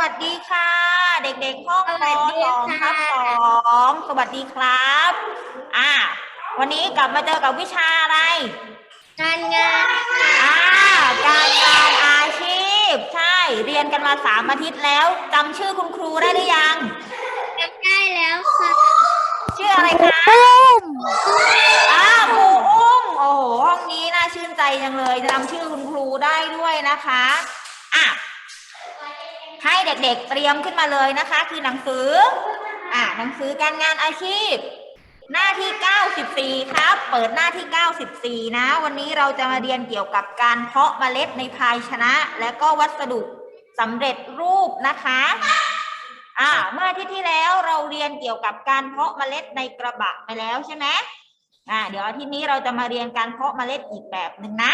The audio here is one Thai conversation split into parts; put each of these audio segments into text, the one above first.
วัสดีค่ะ เด็กๆห้องสวัสดีสองค่ะทับสองสวัสดีครับ อ่า วันนี้กลับมาเจอกับวิชาอะไร การงานอ่าการงานอาชีพ ใช่เรียนกันมาสามอาทิตย์แล้วจำชื่อคุณครูได้หรือยังจำได้แล้วค่ะชื่ออะไรคะอ่าครูอุ้มโอ้โหห้องนี้น่าชื่นใจจังเลยจำชื่อคุณครูได้ด้วยนะคะอะ ให้เด็กๆเตรียมขึ้นมาเลยนะคะ คือหนังสือ อะหนังสือการงานอาชีพ หน้าที่ 94 ครับ เปิดหน้าที่ 94 นะ วันนี้เราจะมาเรียนเกี่ยวกับการเพาะเมล็ดในภาชนะ และก็วัสดุสำเร็จรูปนะคะอ่าเมื่ออาทิตย์ที่แล้วเราเรียนเกี่ยวกับการเพาะเมล็ดในกระบะไปแล้วใช่ไหมอ่าเดี๋ยวอาทิตย์นี้เราจะมาเรียนการเพาะเมล็ดอีกแบบหนึ่งนะ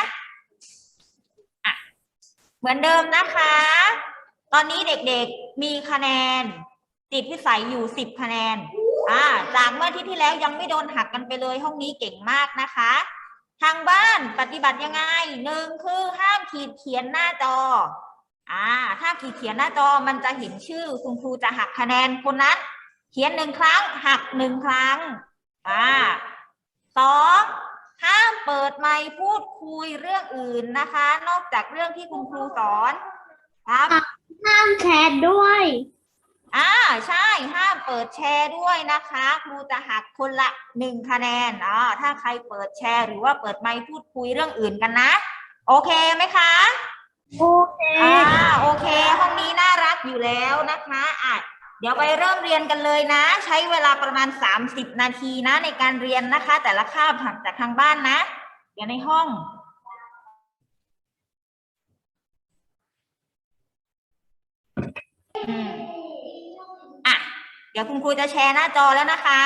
อะเหมือนเดิมนะคะ ตอนนี้เด็กๆมีคะแนนจิตพิสัยอยู่สิบคะแนนอ่าจากเมื่อที่ที่แล้วยังไม่โดนหักกันไปเลยห้องนี้เก่งมากนะคะ ทางบ้านปฏิบัติยังไงหนึ่งคือห้ามขีดเขียนหน้าจออ่าถ้าขีดเขียนหน้าจอมันจะเห็นชื่อคุณครูจะหักคะแนนคนนั้นเขียนหนึ่งครั้ง หักหนึ่งครั้งอ่าสองห้ามเปิดไมค์พูดคุยเรื่องอื่นนะคะ นอกจากเรื่องที่คุณครูสอนครับ ห้ามแชทด้วย อ่าใช่ห้ามเปิดแชร์ด้วยนะคะ ครูจะหักคนละหนึ่งคะแนนอ่าถ้าใครเปิดแชร์หรือว่าเปิดไมค์พูดคุยเรื่องอื่นกันนะ โอเคไหมคะโอเคอ่าโอเค ห้องนี้น่ารักอยู่แล้วนะคะอะเดี๋ยวไปเริ่มเรียนกันเลยนะ ใช้เวลาประมาณ 30 นาทีนะในการเรียนนะคะ แต่ละคาบถักจากทางบ้านนะเดี๋ยวในห้อง อะ เดี๋ยวคุณครูจะแชร์หน้าจอแล้วนะคะ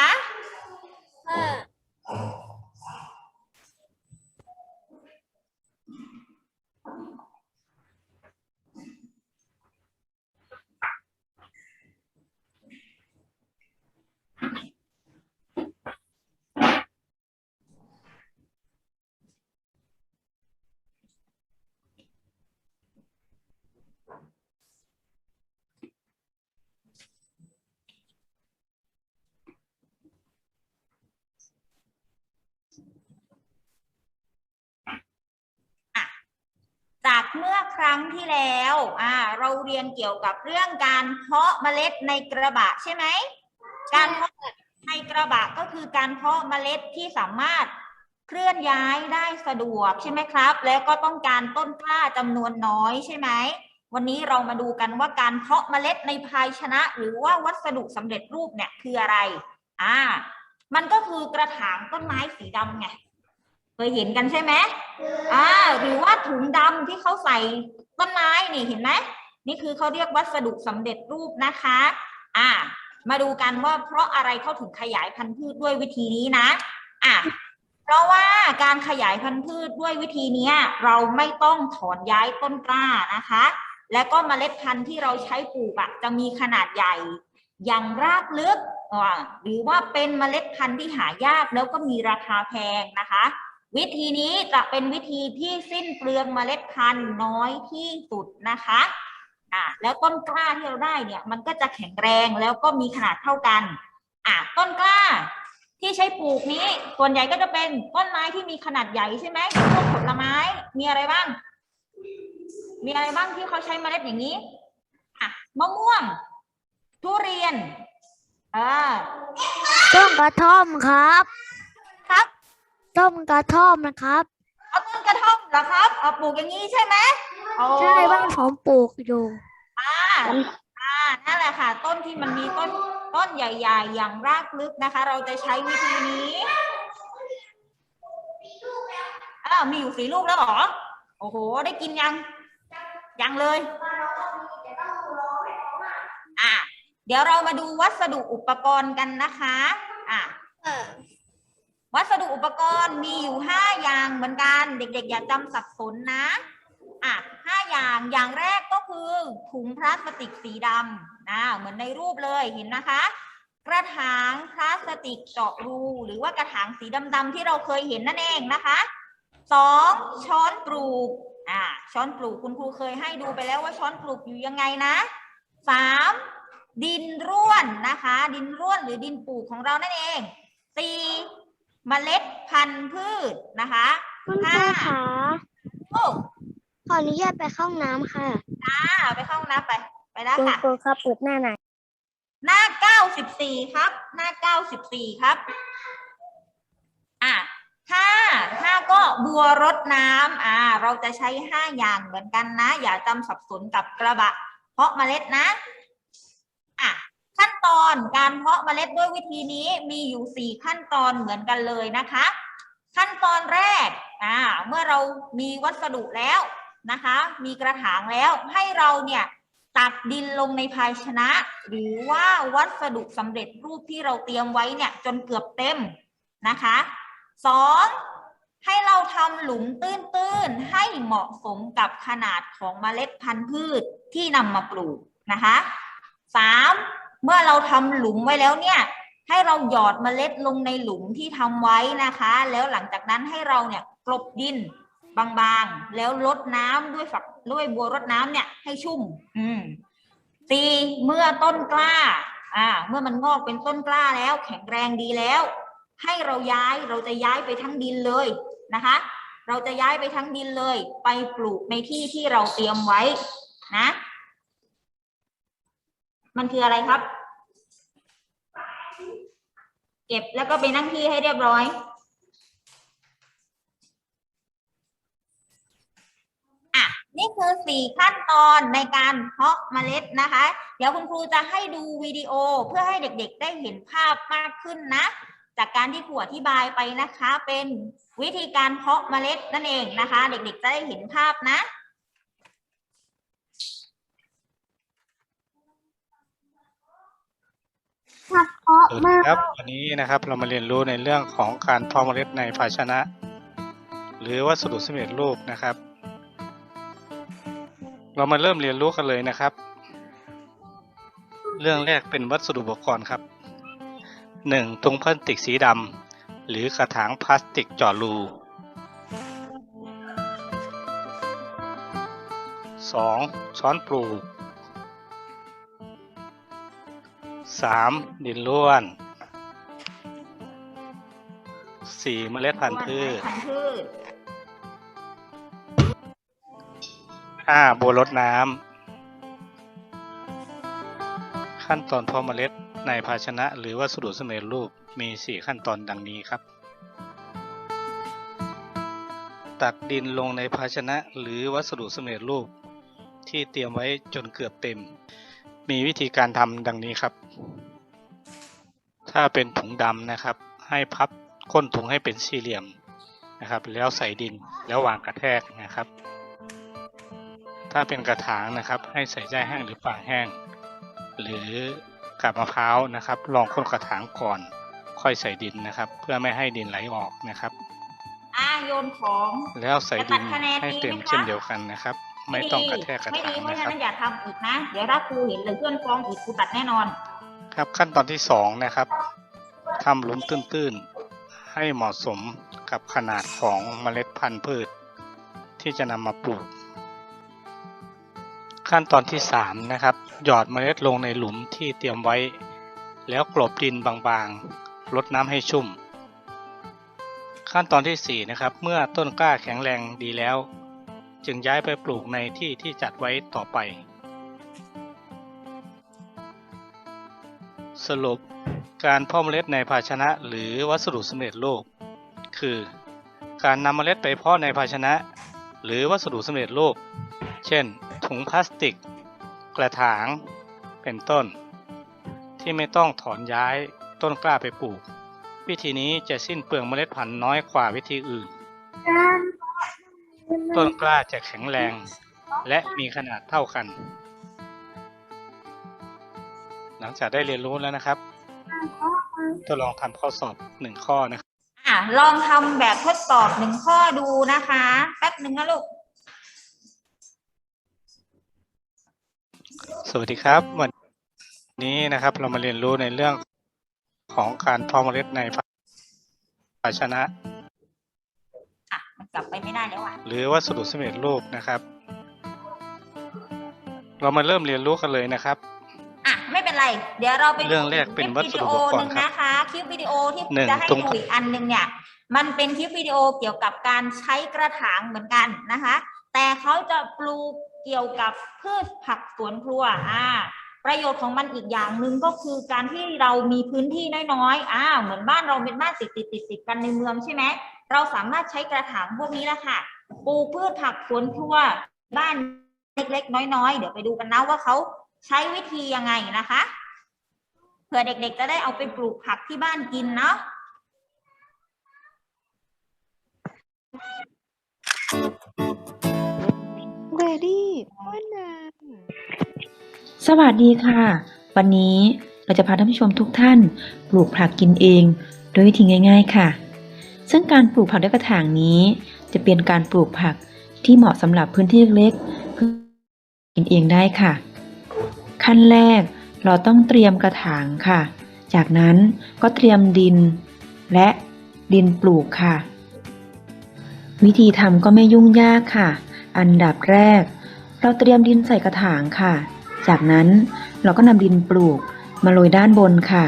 ก เมื่อครั้งที่แล้วอ่าเราเรียนเกี่ยวกับเรื่องการเพาะเมล็ดในกระบะใช่ไหม การเพาะในกระบะก็คือการเพาะเมล็ดที่สามารถเคลื่อนย้ายได้สะดวกใช่ไหมครับ แล้วก็ต้องการต้นกล้าจำนวนน้อยใช่ไหม วันนี้เรามาดูกันว่าการเพาะเมล็ดในภาชนะ หรือว่าวัสดุสำเร็จรูปเนี่ยคืออะไร อ่า มันก็คือกระถางต้นไม้สีดำไง เคยเห็นกันใช่ไหมอ่าหรือว่าถุงดำที่เขาใส่ต้นไม้นี่เห็นไหมนี่คือเขาเรียกวัสดุสำเร็จรูปนะคะ อ่า มาดูกันว่าเพราะอะไรเขาถึงขยายพันธุ์พืชด้วยวิธีนี้นะ อะเพราะว่าการขยายพันธุ์พืชด้วยวิธีเนี้ยเราไม่ต้องถอนย้ายต้นกล้านะคะ และก็เมล็ดพันธุ์ที่เราใช้ปลูกอะจะมีขนาดใหญ่ อย่างรากลึกอ่าหรือว่าเป็นเมล็ดพันธุ์ที่หายากแล้วก็มีราคาแพงนะคะ วิธีนี้จะเป็นวิธีที่สิ้นเปลืองเมล็ดพันธุ์น้อยที่สุดนะคะอ่าแล้วต้นกล้าที่เราได้เนี่ยมันก็จะแข็งแรงแล้วก็มีขนาดเท่ากันอ่าต้นกล้าที่ใช้ปลูกนี้ ส่วนใหญ่ก็จะเป็นต้นไม้ที่มีขนาดใหญ่ใช่ไหมพวกผลไม้มีอะไรบ้าง มีอะไรบ้างที่เขาใช้เมล็ดอย่างนี้อะมะม่วง ทุเรียนอ่าต้นกระท่อมครับ ต้นกระท่อมนะครับเอาต้นกระท่อมเหรอครับเอาปลูกอย่างนี้ใช่ไหมโอ้ใช่บ้านผมปลูกอยู่อ่าอ่านั่นแหละค่ะ ต้นที่มันมีต้นต้นใหญ่ๆ อย่างรากลึกนะคะ เราจะใช้วิธีนี้อ้าวมีอยู่สีลูกแล้วเหรอโอ้โห ได้กินยัง ยังเลยอะเดี๋ยวเรามาดูวัสดุอุปกรณ์กันนะคะ อุปกรณ์มีอยู่ห้าอย่างเหมือนกัน เด็กๆ อย่าจำสับสนนะ อะห้าอย่าง อย่างแรกก็คือถุงพลาสติกสีดำนะเหมือนในรูปเลยเห็นนะคะ กระถางพลาสติกเจาะรู หรือว่ากระถางสีดำๆที่เราเคยเห็นนั่นเองนะคะสองช้อนปลูกอ่าช้อนปลูกคุณครูเคยให้ดูไปแล้วว่าช้อนปลูกอยู่ยังไงนะสามดินร่วนนะคะ ดินร่วนหรือดินปลูกของเรานั่นเองสี่ เมล็ดพันธุ์พืชนะคะคุณครูคะโอ้ขออนุญาตไปเข้าห้องน้ำค่ะอ่าไปเข้าห้องน้ำไป ไปแล้วคุณค่ะ ครูครับเปิดหน้าไหนอยหน้าเก้าสิบสี่ครับ หน้าเก้าสิบสี่ครับ อะห้าห้าก็บัวรดน้ำอ่า เราจะใช้ห้าอย่างเหมือนกันนะ อย่าจำสับสนกับกระบะ เพาะเมล็ดนะ อะ ขั้นตอนการเพาะเมล็ดด้วยวิธีนี้มีอยู่สี่ขั้นตอนเหมือนกันเลยนะคะ ขั้นตอนแรกอ่าเมื่อเรามีวัสดุแล้วนะคะ มีกระถางแล้วให้เราเนี่ยตักดินลงในภาชนะ หรือว่าวัสดุสำเร็จรูปที่เราเตรียมไว้เนี่ยจนเกือบเต็มนะคะสองให้เราทำหลุมตื้นๆ ให้เหมาะสมกับขนาดของเมล็ดพันธุ์พืชที่นำมาปลูกนะคะสาม เมื่อเราทำหลุมไว้แล้วเนี่ย ให้เราหยอดเมล็ดลงในหลุมที่ทำไว้นะคะ แล้วหลังจากนั้นให้เราเนี่ยกลบดินบางๆ แล้วลดน้ำด้วยฝักด้วยบัวรดน้ำเนี่ยให้ชุ่ม อืมสี่เมื่อต้นกล้า อ่า เมื่อมันงอกเป็นต้นกล้าแล้ว แข็งแรงดีแล้ว ให้เราย้ายเราจะย้ายไปทั้งดินเลยนะคะ เราจะย้ายไปทั้งดินเลย ไปปลูกในที่ที่เราเตรียมไว้นะ มันคืออะไรครับ เก็บแล้วก็ไปนั่งที่ให้เรียบร้อยอะนี่คือสี่ขั้นตอนในการเพาะเมล็ดนะคะ เดี๋ยวคุณครูจะให้ดูวิดีโอเพื่อให้เด็กๆ ได้เห็นภาพมากขึ้นนะ จากการที่ครูอธิบายไปนะคะ เป็นวิธีการเพาะเมล็ดนั่นเองนะคะ เด็กๆ จะได้เห็นภาพนะ เพราะสวัสมาดีกครับวันนี้นะครับเรามาเรียนรู้ในเรื่องของการเพาะเมล็ดในภาชนะ หรือวัสดุสำเร็จรูปนะครับ เรามาเริ่มเรียนรู้กันเลยนะครับ เรื่องแรกเป็นวัสดุอุปกรณ์ครับหนึ่งถุงพลาสติกสีดำหรือกระถางพลาสติกเจาะรูสองช้อนปลูก สามดินล้วนสี่เมล็ดพันธุ์พืชพันธุ์พืชห้าบัวรดน้ำขั้นตอนเพาะเมล็ดในภาชนะหรือวัสดุสำเร็จรูปมี 4 ขั้นตอนดังนี้ครับ ตักดินลงในภาชนะหรือวัสดุสำเร็จรูปที่เตรียมไว้จนเกือบเต็ม มีวิธีการทำดังนี้ครับ ถ้าเป็นถุงดำนะครับ ให้พับก้นถุงให้เป็นสี่เหลี่ยมนะครับ แล้วใส่ดินแล้ววางกระแทกนะครับ ถ้าเป็นกระถางนะครับ ให้ใส่แจ้แห้งหรือฟางแห้ง หรือกาบมะพร้าวนะครับลองค้นกระถางก่อน ค่อยใส่ดินนะครับ เพื่อไม่ให้ดินไหลออกนะครับอ่าโยนของแล้วใส่ดินจะตัดคะแนนให้เต็มดีไหมคะเช่นเดียวกันนะครับ ไม่ต้องกระแทกกระไม่ถาดีงเพราะนะฉะครับนั้นอย่าทำอีกนะ เดี๋ยวถ้าครูเห็นหรือเพื่อนฟ้องอีกครูตัดแน่นอน ครับขั้นตอนที่สองนะครับทำหลุมตื้นๆ ให้เหมาะสมกับขนาดของเมล็ดพันธุ์พืช ที่จะนำมาปลูก ขั้นตอนที่สามนะครับ หยอดเมล็ดลงในหลุมที่เตรียมไว้ แล้วกลบดินบางๆรดน้ำให้ชุ่ม ขั้นตอนที่สี่นะครับ เมื่อต้นกล้าแข็งแรงดีแล้ว จึงย้ายไปปลูกในที่ที่จัดไว้ต่อไป สรุปการเพาะเมล็ดในภาชนะหรือวัสดุสำเร็จรูปคือ การนำเมล็ดไปเพาะในภาชนะ หรือวัสดุสำเร็จรูป เช่น ถุงพลาสติก กระถาง เป็นต้น ที่ไม่ต้องถอนย้ายต้นกล้าไปปลูก วิธีนี้จะสิ้นเปลืองเมล็ดพันธุ์น้อยกว่าวิธีอื่น ต้นกล้าจะแข็งแรง และมีขนาดเท่ากัน หลังจากได้เรียนรู้แล้วนะครับทดลองทำข้อสอบหนึ่งข้อนะครับอะลองทำแบบทดสอบหนึ่งข้อดูนะคะ แป๊บหนึ่งนะลูก สวัสดีครับวันนี้นะครับเรามาเรียนรู้ในเรื่องของการเพาะเมล็ดในภาชนะอะมัน กลับไปไม่ได้แล้วอะหรือวัสดุสำเร็จรูปนะครับ เรามาเริ่มเรียนรู้กันเลยนะครับไม่เป็นไร เดี๋ยวเราไปเรื่องแรกเป็นวัสดุคลิปอุปกรณ์หนึ่งนะคะคลิปวิดีโอที่หนึ่งจะให้ตรงดูอีกอันหนึ่งเนี่ย มันเป็นคลิปวิดีโอเกี่ยวกับการใช้กระถางเหมือนกันนะคะ แต่เขาจะปลูกเกี่ยวกับพืชผักสวนครัวอ่าประโยชน์ของมันอีกอย่างหนึ่งก็คือการที่เรามีพื้นที่น้อยๆ อ่า เหมือนบ้านเราเป็นบ้านติดติดติดติดๆกันในเมืองใช่ไหม เราสามารถใช้กระถางพวกนี้แหละค่ะ ปลูกพืชผักสวนครัวบ้านเล็กๆ น้อยๆ เดี๋ยวไปดูกันนะว่าเขาใช้วิธียังไงนะคะเผื่อเด็กๆ จะได้เอาไปปลูกผักที่บ้านกินเนาะเรดี้ว่านานสวัสดีค่ะ วันนี้เราจะพาท่านผู้ชมทุกท่าน ปลูกผักกินเอง โดยวิธีง่าย ๆ ค่ะ ซึ่งการปลูกผักด้วยกระถางนี้ จะเป็นการปลูกผักที่เหมาะสำหรับพื้นที่เล็กๆเพื่อกินเองได้ค่ะ ขั้นแรกเราต้องเตรียมกระถางค่ะ จากนั้นก็เตรียมดิน และดินปลูกค่ะ วิธีทำก็ไม่ยุ่งยากค่ะ อันดับแรก เราเตรียมดินใส่กระถางค่ะ จากนั้นเราก็นำดินปลูกมาโรยด้านบนค่ะ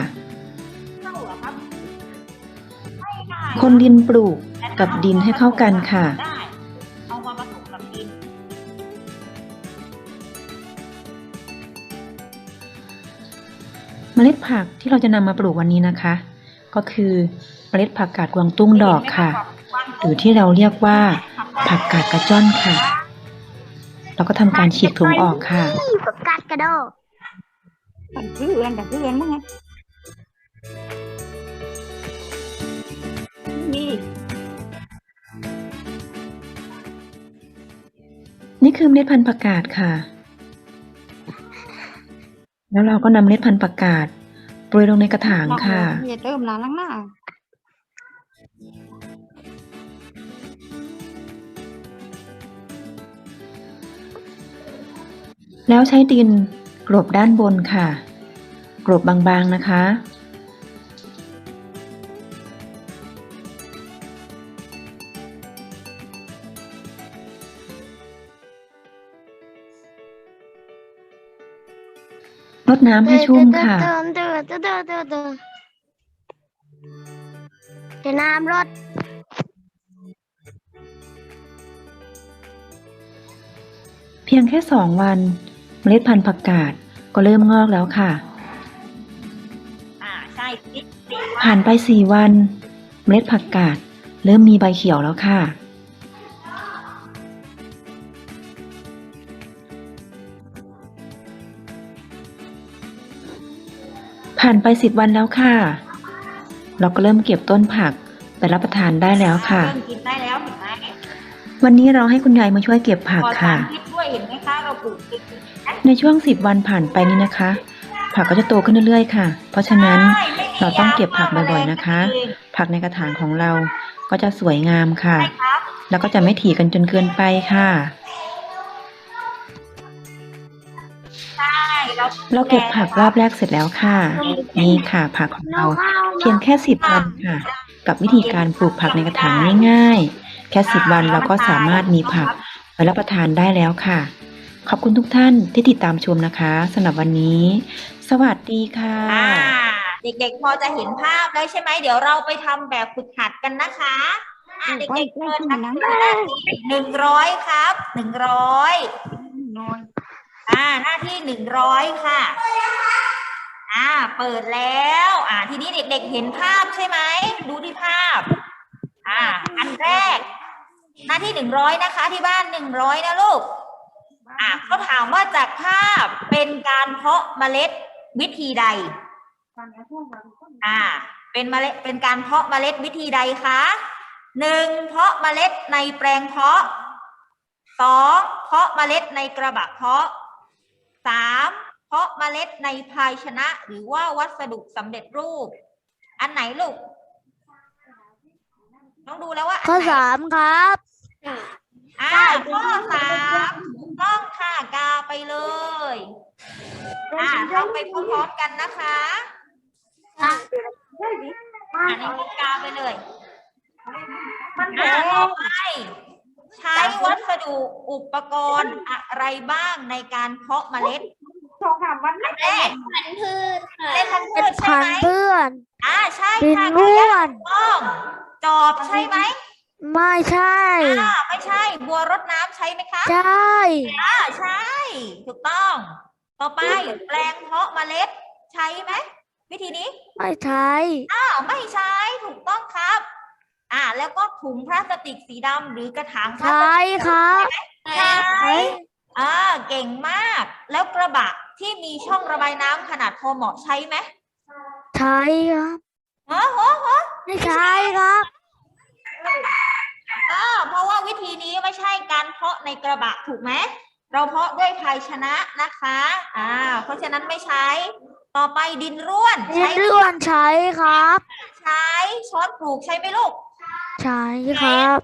คนดินปลูกกับดินให้เข้ากันค่ะได้เอามาผสมกับดินเมล็ดผักที่เราจะนำมาปลูกวันนี้นะคะ ก็คือเมล็ดผักกาดกวางตุ้งดอกค่ะ หรือที่เราเรียกว่า ผักกาดกระจ้อนค่ะ เราก็ทำการฉีกถุงออกค่ะนี่ปากกัดกระโดดมันชื่อเอือนแต่ชื่อเอือนมั้งไง นี่คือเมล็ดพันธุ์ผักกาดค่ะ แล้วเราก็นำเมล็ดพันธุ์ผักกาดโปรยลงในกระถางค่ะ อย่าเติมหลานลังหน้าแล้วใช้ดินกลบด้านบนค่ะ กลบบางๆนะคะ น้ำให้ชุ่มค่ะเติมเติมเติมเติมเติมเติมจะน้ำรถเพียงแค่สองวัน เมล็ดพันธุ์ผักกาดก็เริ่มงอกแล้วค่ะอ่าใช่ดินสีผ่านไปสี่วัน เมล็ดผักกาดเริ่มมีใบเขียวแล้วค่ะานไปสิบวันแล้วค่ะ เราก็เริ่มเก็บต้นผักไปรับประทานได้แล้วค่ะ เริ่มกินได้แล้วเห็นไหมวันนี้เราให้คุณยายมาช่วยเก็บผักปลอดค่ะสารพิษด้วยเห็นไหมคะเราปลูกติดในช่วงสิบวันผ่านไปนี้นะคะ ผักก็จะโตขึ้นเรื่อยๆค่ะ เพราะฉะนั้น ใช่ไม่มีเราต้องเก็บผักยาฆ่าบ่อยๆนะคะแมลงผักในกระถางของเราก็จะสวยงามค่ะ ใช่ครับแล้วก็จะไม่ถี่กันจนเกินไปค่ะ เราเราเก็บผักรอบแรกเสร็จแล้วค่ะ นี่ค่ะผักของเราเพียงแค่สิบวันค่ะ กับวิธีการปลูกผักในกระถางง่ายๆ แค่สิบวันเราก็สามารถมีผักไว้รับประทานได้แล้วค่ะ ขอบคุณทุกท่านที่ติดตามชมนะคะสำหรับวันนี้ สวัสดีค่ะอ่าเด็กๆพอจะเห็นภาพแล้วใช่ไหมเดี๋ยวเราไปทำแบบฝึกหัดกันนะคะอะเด็กๆเชิญหนังสือหน้าที่หนึ่งร้อยครับหนึ่งร้อยน้ อ่าหน้าที่หนึ่งร้อยค่ะ อ่า เปิดแล้ว อ่า ทีนี้เด็กๆเห็นภาพใช่ไหม ดูที่ภาพ อ่า อันแรก หน้าที่หนึ่งร้อยนะคะ ที่บ้านหนึ่งร้อยนะลูก อ่าเขาถามว่าจากภาพเป็นการเพาะเมล็ดวิธีใด อ่า เป็นเมล็ด เป็นการเพาะเมล็ดวิธีใดคะหนึ่งเพาะเมล็ดในแปลงเพาะสองเพาะเมล็ดในกระบะเพาะ สามเพาะเมล็ดในภาชนะหรือว่าวัสดุสำเร็จรูป อันไหนลูกต้องดูแล้วว่านข้อไหนสามครับอ่าข้อสามถูกต้องค่ะกาไปเลยอ่าเราไปพร้อมๆกันนะคะอ่าในนี้กาไปเลยอ่าต่อไป ใช้วัสดุอุปกรณ์อะไรบ้างในการเพาะเมล็ดสองสามวันอันแรกพันพืชค่ะเป็นพันธุ์พืเป็นชใช่พันไหมเพื่อนอ่าใช่ดินค่ะร่วนต้องจอบใช่ไหมไม่ใช่อ่าไม่ใช่ บัวรดน้ำใช่ไหมคะใช่อ่าใช่ ถูกต้อง ต่อไปแปลงเพาะเมล็ดใช่ไหมวิธีนี้ ไม่ใช่อ้าวไม่ใช้ถูกต้องครับ อ่า แล้วก็ถุงพลาสติกสีดำหรือกระถางพลาสใช่ติกครับใช่อ่าเก่งมาก แล้วกระบะที่มีช่องระบายน้ำขนาดพอเหมาะใช้ไหมใช่ครับฮะฮะฮะไม่ใช่ครับอ่าเพราะว่าวิธีนี้ไม่ใช่การเพาะในกระบะถูกไหมเราเพาะด้วยภาชนะนะคะอ่าเพราะฉะนั้นไม่ใช้ ต่อไปดินร่วนดิใช้นร่วนใช้ครับ ใช้ช้อนปลูกใช่ไหมลูก ใช่ครับ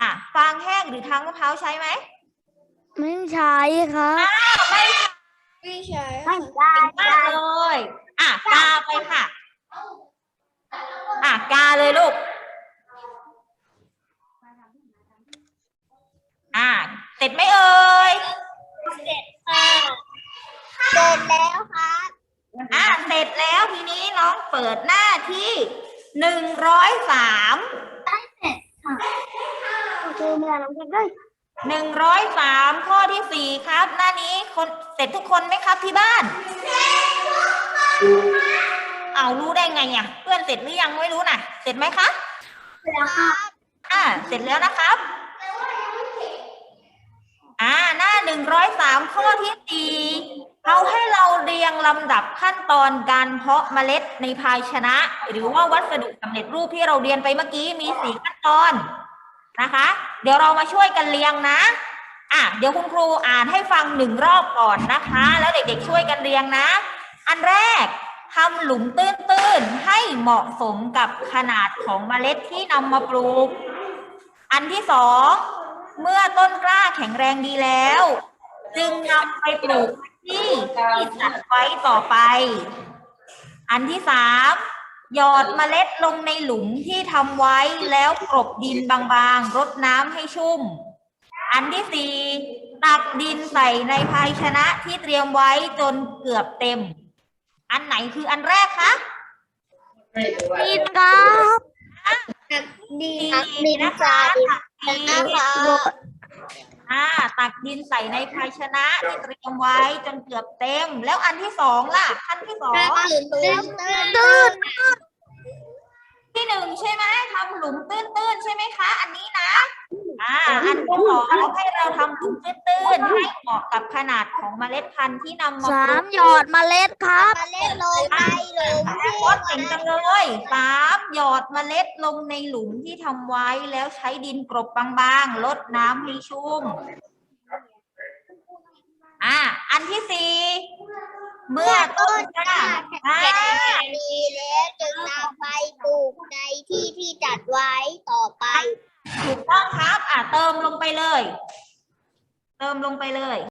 อะฟางแห้งหรือทางมะพร้าวใช้ไหมไม่ใช่ครับ ไม่ไม่ใช่เก่งมากเลยอะกาไปค่ะ อะกาเลยลูก อะเสร็จไหมเอ่ยเสร็จแล้วครับอะเสร็จแล้วทีนี้น้องเปิดหน้าที่หนึ่งร้อยสาม คือเมื่อน้องจะได้หนึ่งร้อยสามข้อที่สี่ครับ หน้านี้คนเสร็จทุกคนไหมครับที่บ้าน เอารู้ได้ไงอะเพื่อนเสร็จหรือยังไม่รู้น่ะ เสร็จไหมคะแล้วครับอ่า เสร็จแล้วนะครับอ่า หน้าหนึ่งร้อยสามข้อที่สี่เขาให้เราเรียง ลำดับขั้นตอนการเพาะเมล็ดในภาชนะ หรือว่าวัสดุสำเร็จรูปที่เราเรียนไปเมื่อกี้มีสี่ขั้นตอนนะคะ เดี๋ยวเรามาช่วยกันเรียงนะอะเดี๋ยวคุณครูอ่านให้ฟังหนึ่งรอบก่อนนะคะ แล้วเด็กๆช่วยกันเรียงนะ อันแรกทำหลุมตื้นๆให้เหมาะสมกับขนาดของเมล็ดที่นำมาปลูก อันที่สองเมื่อต้นกล้าแข็งแรงดีแล้ว จึงนำไปปลูก ที่ที่จัดไว้ต่อไป อันที่สามหยอดเมล็ดลงในหลุมที่ทำไว้แล้วกลบดินบางๆ รดน้ำให้ชุ่ม อันที่สี่ตักดินใส่ในภาชนะที่เตรียมไว้จนเกือบเต็ม อันไหนคืออันแรกคะดินครับดินดินนะคะจ้าตักดิน อ่าตักดินใส่ในภาชนะที่เตรียมไว้จนเกือบเต็ม แล้วอันที่สองล่ะขั้นที่สองตื่นตื่นที่หนึ่งใช่ไหมทำหลุมตื้นๆใช่ไหมคะ อันนี้นะ อ่าอันที่สองเขาให้เราทำหลุมตื้นๆให้เหมาะกับขนาดของเมล็ดพันธุ์ที่นำมาสาปลูมกหยอดเมล็ดครับโคตรเก่งจังเลยสามหยอดเมล็ดลงในหลุมที่ทำไว้แล้วใช้ดินกรบบางๆลดน้ำให้ชุ่มอ่าอันที่สี่เมื่อต้นกล้าอ่าดีแล้วจึงนำไปปลูกในที่ที่จัดไว้ต่อไป ถูกต้องครับ อ่าเติมลงไปเลย เติมลงไปเลย